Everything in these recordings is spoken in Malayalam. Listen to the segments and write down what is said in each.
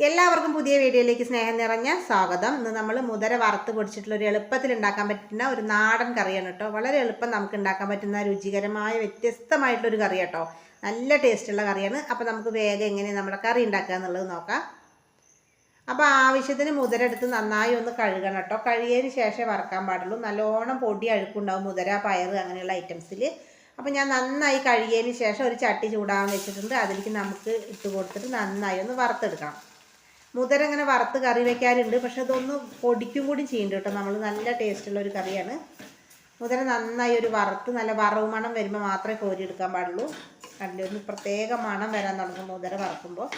എല്ലാവർക്കും പുതിയ വീഡിയോയിലേക്ക് സ്നേഹം നിറഞ്ഞ സ്വാഗതം. ഇന്ന് നമ്മൾ മുതര വറുത്ത് പൊടിച്ചിട്ടുള്ള ഒരു എളുപ്പത്തിൽ ഉണ്ടാക്കാൻ പറ്റുന്ന ഒരു നാടൻ കറിയാണ് കേട്ടോ. വളരെ എളുപ്പം നമുക്ക് ഉണ്ടാക്കാൻ പറ്റുന്ന രുചികരമായ വ്യത്യസ്തമായിട്ടുള്ളൊരു കറി കേട്ടോ നല്ല ടേസ്റ്റുള്ള കറിയാണ്. അപ്പോൾ നമുക്ക് വേഗം എങ്ങനെ നമ്മുടെ കറി ഉണ്ടാക്കുക എന്നുള്ളത് നോക്കാം. അപ്പോൾ ആവശ്യത്തിന് മുതര എടുത്ത് നന്നായി ഒന്ന് കഴുകണം കേട്ടോ. കഴുകിയതിന് ശേഷം വറക്കാൻ പാടുള്ളൂ. നല്ലോണം പൊടി അഴുക്കുണ്ടാവും മുതര പയർ അങ്ങനെയുള്ള ഐറ്റംസിൽ. അപ്പോൾ ഞാൻ നന്നായി കഴുകിയതിന് ശേഷം ഒരു ചട്ടി ചൂടാകാൻ വെച്ചിട്ടുണ്ട്. അതിലേക്ക് നമുക്ക് ഇട്ട് കൊടുത്തിട്ട് നന്നായി ഒന്ന് വറുത്തെടുക്കണം. മുതര ഇങ്ങനെ വറുത്ത് കറി വെക്കാറുണ്ട്. പക്ഷെ അതൊന്ന് പൊടിക്കും കൂടി ചെയ്യുന്നുണ്ട് കേട്ടോ. നമ്മൾ നല്ല ടേസ്റ്റുള്ള ഒരു കറിയാണ്. മുതല നന്നായി ഒരു വറുത്ത് നല്ല വറവ് മണം വരുമ്പോൾ മാത്രമേ കോരി എടുക്കാൻ പാടുള്ളൂ. കണ്ടു ഒന്ന് പ്രത്യേക മണം വരാൻ തുടങ്ങും മുതല വറക്കുമ്പോൾ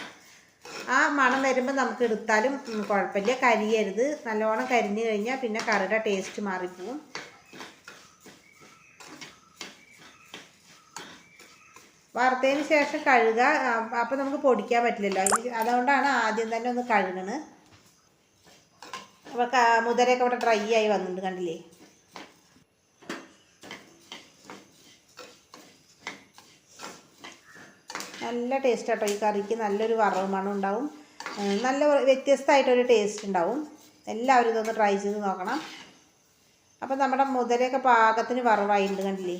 ആ മണം വരുമ്പോൾ നമുക്ക് എടുത്താലും കുഴപ്പമില്ല. കരിയരുത്. നല്ലോണം കരിഞ്ഞു കഴിഞ്ഞാൽ പിന്നെ കറിയുടെ ടേസ്റ്റ് മാറിപ്പോവും. വറുത്തതിന് ശേഷം കഴുകുക അപ്പോൾ നമുക്ക് പൊടിക്കാൻ പറ്റില്ലല്ലോ. അതുകൊണ്ടാണ് ആദ്യം തന്നെ ഒന്ന് കഴുകണത് അപ്പോൾ മുതലൊക്കെ ഇവിടെ ഡ്രൈ ആയി വന്നിട്ടുണ്ട് കണ്ടില്ലേ? നല്ല ടേസ്റ്റ് കേട്ടോ ഈ കറിക്ക് നല്ലൊരു വറവ് മണം ഉണ്ടാവും. ഏഹ് നല്ല വ്യത്യസ്തമായിട്ടൊരു ടേസ്റ്റ് ഉണ്ടാവും. എല്ലാവരും ഇതൊന്ന് ട്രൈ ചെയ്ത് നോക്കണം. അപ്പം നമ്മുടെ മുതലൊക്കെ പാകത്തിന് വറവായിട്ടുണ്ട് കണ്ടില്ലേ?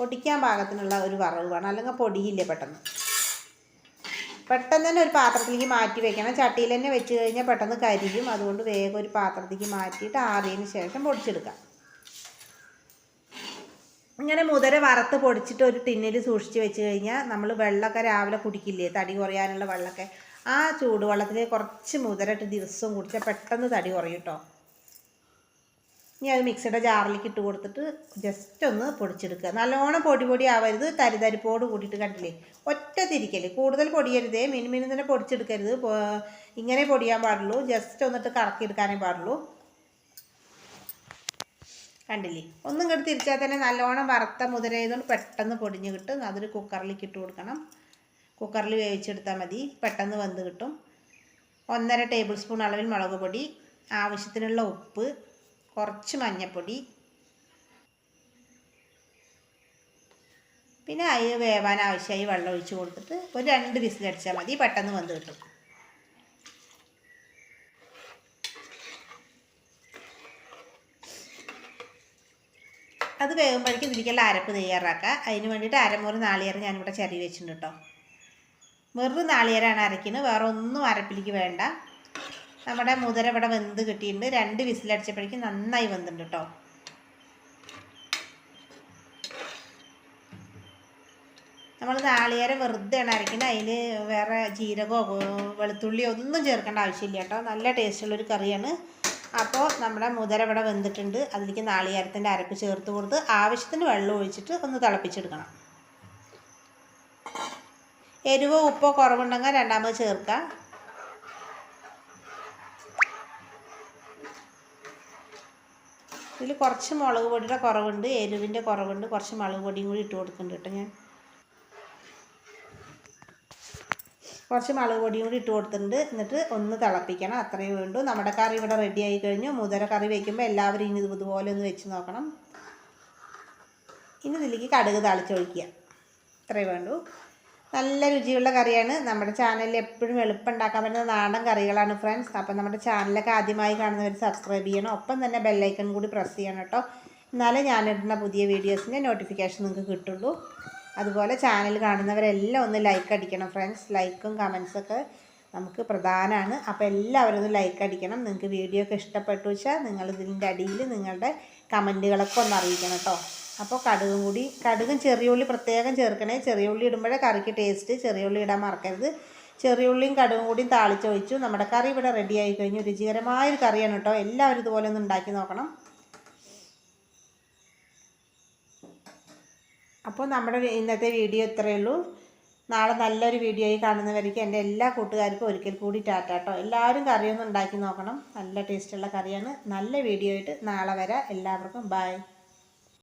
പൊടിക്കാൻ പാകത്തിനുള്ള ഒരു വറവ് വേണം അല്ലെങ്കിൽ പൊടിയില്ലേ പെട്ടെന്ന്. പെട്ടെന്ന് തന്നെ ഒരു പാത്രത്തിലേക്ക് മാറ്റി വെക്കണം. ചട്ടിയിൽ തന്നെ വെച്ച് കഴിഞ്ഞാൽ പെട്ടെന്ന് കരിയും. അതുകൊണ്ട് വേഗം ഒരു പാത്രത്തിലേക്ക് മാറ്റിയിട്ട് ആറിയതിന് ശേഷം പൊടിച്ചെടുക്കാം. ഇങ്ങനെ മുതര വറുത്ത് പൊടിച്ചിട്ട് ഒരു ടിന്നിൽ സൂക്ഷിച്ച് വെച്ച് കഴിഞ്ഞാൽ നമ്മൾ വെള്ളമൊക്കെ രാവിലെ കുടിക്കില്ലേ? തടി കുറയാനുള്ള വെള്ളമൊക്കെ. ആ ചൂടുവെള്ളത്തിൽ കുറച്ച് മുതരട്ട് ദിവസവും കുടിച്ചാൽ പെട്ടെന്ന് തടി കുറയും കേട്ടോ. ഇനി അത് മിക്സിയുടെ ജാറിലേക്ക് ഇട്ട് കൊടുത്തിട്ട് ജസ്റ്റ് ഒന്ന് പൊടിച്ചെടുക്കുക. നല്ലോണം പൊടി പൊടി ആവരുത് തരിതരിപ്പോട് കൂടിയിട്ട് കണ്ടില്ലേ? ഒറ്റ തിരിക്കൽ കൂടുതൽ പൊടിയരുതേ. മിനി തന്നെ പൊടിച്ചെടുക്കരുത്. ഇങ്ങനെ പൊടിയാൻ പാടുള്ളൂ. ജസ്റ്റ് ഒന്നിട്ട് കറക്കിയെടുക്കാനേ പാടുള്ളൂ. കണ്ടില്ലേ? ഒന്നും കൂടി തിരിച്ചാൽ തന്നെ നല്ലോണം വറുത്ത മുതലായതുകൊണ്ട് പെട്ടെന്ന് പൊടിഞ്ഞ് കിട്ടും. അതൊരു കുക്കറിലേക്ക് ഇട്ട് കൊടുക്കണം. കുക്കറിൽ വേവിച്ചെടുത്താൽ മതി. പെട്ടെന്ന് വെന്ത് കിട്ടും. ഒന്നര ടേബിൾ സ്പൂൺ അളവിൽ മുളക് പൊടി ആവശ്യത്തിനുള്ള ഉപ്പ് കുറച്ച് മഞ്ഞൾപ്പൊടി പിന്നെ അതിന് വേവാൻ ആവശ്യമായി വെള്ളം ഒഴിച്ച് കൊടുത്തിട്ട് ഒരു രണ്ട് വിസിലടിച്ചാൽ മതി. പെട്ടെന്ന് വെന്ത് കിട്ടും. അത് വേകുമ്പോഴേക്കും ഇതിലേക്കുള്ള അരപ്പ് തയ്യാറാക്കുക. അതിന് വേണ്ടിയിട്ട് അരമുറി നാളികേരം ഞാനിവിടെ ചിരവി വെച്ചിട്ടുണ്ട് കേട്ടോ. വെറുതെ നാളികേരമാണ് അരയ്ക്കുന്നത്. വേറെ ഒന്നും അരപ്പിലേക്ക് വേണ്ട. നമ്മുടെ മുതിര ഇവിടെ വെന്ത് കിട്ടിയിട്ടുണ്ട്. രണ്ട് വിസിലടിച്ചപ്പോഴേക്കും നന്നായി വെന്തുണ്ട് കേട്ടോ. നമ്മൾ നാളികേരം വെറുതെയാണ് അരയ്ക്കുന്നത്. അതിൽ വേറെ ജീരകമോ വെളുത്തുള്ളിയോ ഒന്നും ചേർക്കേണ്ട ആവശ്യമില്ല കേട്ടോ. നല്ല ടേസ്റ്റുള്ളൊരു കറിയാണ്. അപ്പോൾ നമ്മുടെ മുതിര ഇവിടെ വെന്തിട്ടുണ്ട്. അതിലേക്ക് നാളികേരത്തിന്റെ അരപ്പ് ചേർത്ത് കൊടുത്ത് ആവശ്യത്തിന് വെള്ളം ഒഴിച്ചിട്ട് ഒന്ന് തിളപ്പിച്ചെടുക്കണം. എരിവോ ഉപ്പോ കുറവുണ്ടെങ്കിൽ രണ്ടാമത് ചേർക്കാം ഇതിൽ കുറച്ച് മുളക് പൊടിയുടെ കുറവുണ്ട് എരിവിന്റെ കുറവുണ്ട് കുറച്ച് മുളക് പൊടിയും കൂടി ഇട്ട് കൊടുക്കുന്നുണ്ട് കേട്ടോ ഞാൻ. കുറച്ച് മുളക് പൊടിയും കൂടി ഇട്ട് കൊടുത്തിട്ടുണ്ട്. എന്നിട്ട് ഒന്ന് തിളപ്പിക്കണം അത്രയേ വേണ്ടൂ. നമ്മുടെ കറി ഇവിടെ റെഡി ആയി കഴിഞ്ഞു. മുതിര കറി വയ്ക്കുമ്പോൾ എല്ലാവരും ഇനി ഇതുപോലെ ഒന്ന് വെച്ച് നോക്കണം. ഇനി ഇതിലേക്ക് കടുക് തളിച്ചൊഴിക്കുക ഇത്രയേ വേണ്ടൂ. നല്ല രുചിയുള്ള കറിയാണ്. നമ്മുടെ ചാനലിൽ എപ്പോഴും എളുപ്പമുണ്ടാക്കാൻ പറ്റുന്ന നാടൻ കറികളാണ് ഫ്രണ്ട്സ് അപ്പം നമ്മുടെ ചാനലൊക്കെ ആദ്യമായി കാണുന്നവർ സബ്സ്ക്രൈബ് ചെയ്യണം. ഒപ്പം തന്നെ ബെല്ലൈക്കൺ കൂടി പ്രസ് ചെയ്യണം കേട്ടോ. എന്നാലേ ഞാനിടുന്ന പുതിയ വീഡിയോസിന്റെ നോട്ടിഫിക്കേഷൻ നിങ്ങൾക്ക് കിട്ടുള്ളൂ. അതുപോലെ ചാനൽ കാണുന്നവരെല്ലാം ഒന്ന് ലൈക്ക് അടിക്കണം ഫ്രണ്ട്സ് ലൈക്കും കമൻസൊക്കെ നമുക്ക് പ്രധാനമാണ് അപ്പോൾ എല്ലാവരും ഒന്ന് ലൈക്ക് അടിക്കണം. നിങ്ങൾക്ക് വീഡിയോ ഒക്കെ ഇഷ്ടപ്പെട്ടു വെച്ചാൽ നിങ്ങൾ ഇതിന്റെ അടിയിൽ നിങ്ങളുടെ കമന്റുകളൊക്കെ ഒന്ന് അറിയിക്കണം കേട്ടോ. അപ്പോൾ കടുകും കൂടി കടുകും ചെറിയ ഉള്ളി പ്രത്യേകം ചേർക്കണേ. ചെറിയ ഉള്ളി ഇടുമ്പോഴേ കറിക്ക് ടേസ്റ്റ് ചെറിയ ഉള്ളി ഇടാൻ മറക്കരുത്. ചെറിയ ഉള്ളിയും കടുകും കൂടിയും താളിച്ചൊഴിച്ചു. നമ്മുടെ കറി ഇവിടെ റെഡിയായി കഴിഞ്ഞു. രുചികരമായൊരു കറിയാണ് കേട്ടോ. എല്ലാവരും ഇതുപോലെ ഒന്ന് ഉണ്ടാക്കി നോക്കണം. അപ്പോൾ നമ്മുടെ ഇന്നത്തെ വീഡിയോ ഇത്രയേ ഉള്ളൂ. നാളെ നല്ലൊരു വീഡിയോയിൽ കാണുന്നവർക്ക് എന്റെ എല്ലാ കൂട്ടുകാർക്കും ഒരിക്കൽ കൂടി ടാറ്റ കേട്ടോ. എല്ലാവരും കറിയൊന്നും ഉണ്ടാക്കി നോക്കണം. നല്ല ടേസ്റ്റുള്ള കറിയാണ്. നല്ല വീഡിയോ ആയിട്ട് നാളെ വരാം. എല്ലാവർക്കും ബായ്